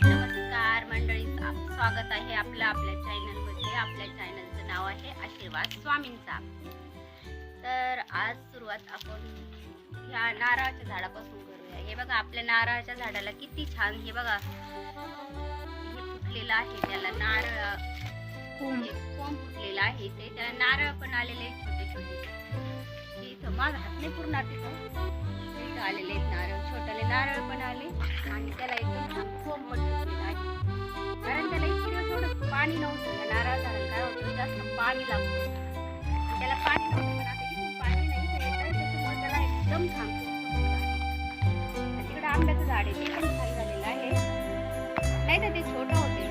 नमस्कार मंडळी स्वागत आहे आपलं आपल्या चॅनलमध्ये आपल्या चॅनलचं नाव आहे आशीर्वाद स्वामींचा. तर आज सुरुवात आपण ह्या नारळाच्या झाडापासून करूया. हे बघा आपल्या नारळाच्या झाडाला किती छान हे बघा. हे फुटलेलं आहे त्याला नारळ कोंब. फुटलेलं आहे ते त्याला नारळ पण आलेले छोटे छोटे हे इथं माझा हात नाही पुरणार तिथं आलेले नारळ. छोट्याले नारळ पण आले. पाणी नव्हतं या नारळ झाडाला काय होतं जास्त पाणी लागतं त्याला पाणी नव्हतं पण आता इथून पाणी नाही तर येतं त्याच्यामुळे त्याला एकदम थांबतो कोंब तिकडे आंब्याचं झाड आहे ते पण छान झालेलं आहे. नाही तर ते छोटं होते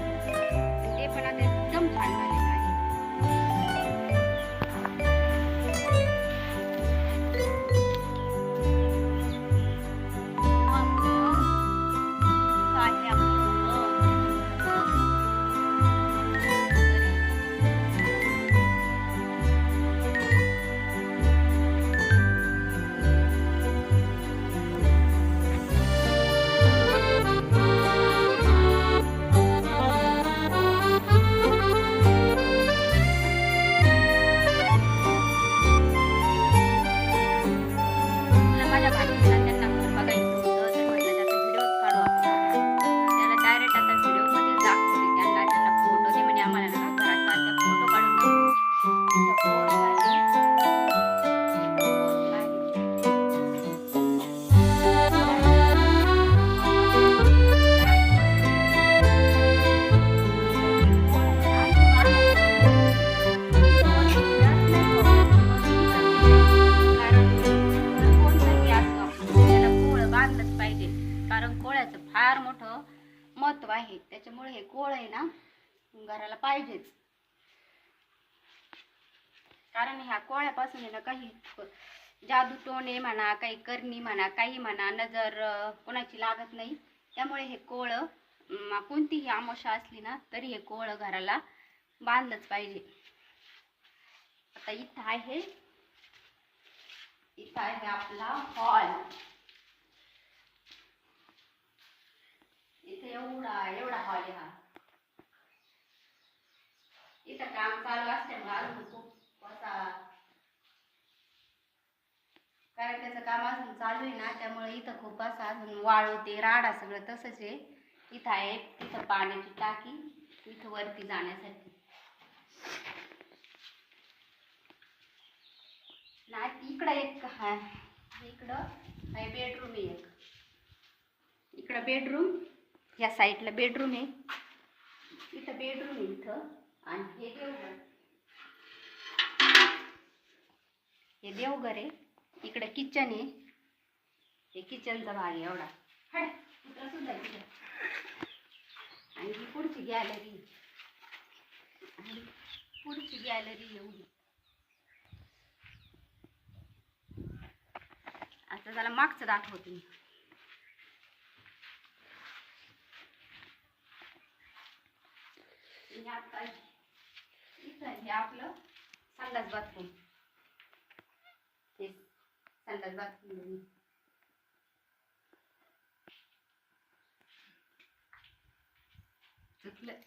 Bye. आहे. त्याच्यामुळे हे गोळ आहे ना घराला पाहिजेच. कारण ह्या कोळ्यापासून आहे ना काही जादू टोणे म्हणा काही करणी म्हणा काही म्हणा नजर कोणाची लागत नाही. त्यामुळे हे कोळ कोणतीही आमोशा असली ना तरी हे कोळ घराला बांधलंच पाहिजे. आता इथं आहे इथं आहे आपला हॉल एवढा एवढा हॉल आहे हा. इथं काम चालू असल्यामुळे अजून खूप असा कारण त्याचं काम अजून चालू आहे ना त्यामुळे इथं खूप असं अजून वाळू ते राडा सगळं तसंच आहे. इथं आहे तिथं पाण्याची टाकी इथं वरती जाण्यासाठी. नाही इकडं एक हा इकडं आहे बेडरूम आहे एक. इकडं बेडरूम या साईडला बेडरूम आहे. इथं बेडरूम आहे इथं. आणि हे देवघर. हे देवघर आहे. इकडं किचन आहे. हे किचनचा भाग आहे एवढा. सुद्धा आणि ही पुढची गॅलरी आणि पुढची गॅलरी एवढी. आता त्याला मागचं दाखवते मी. आपलं संडास बाथरूम. हे संडास बाथरूम चुकलं.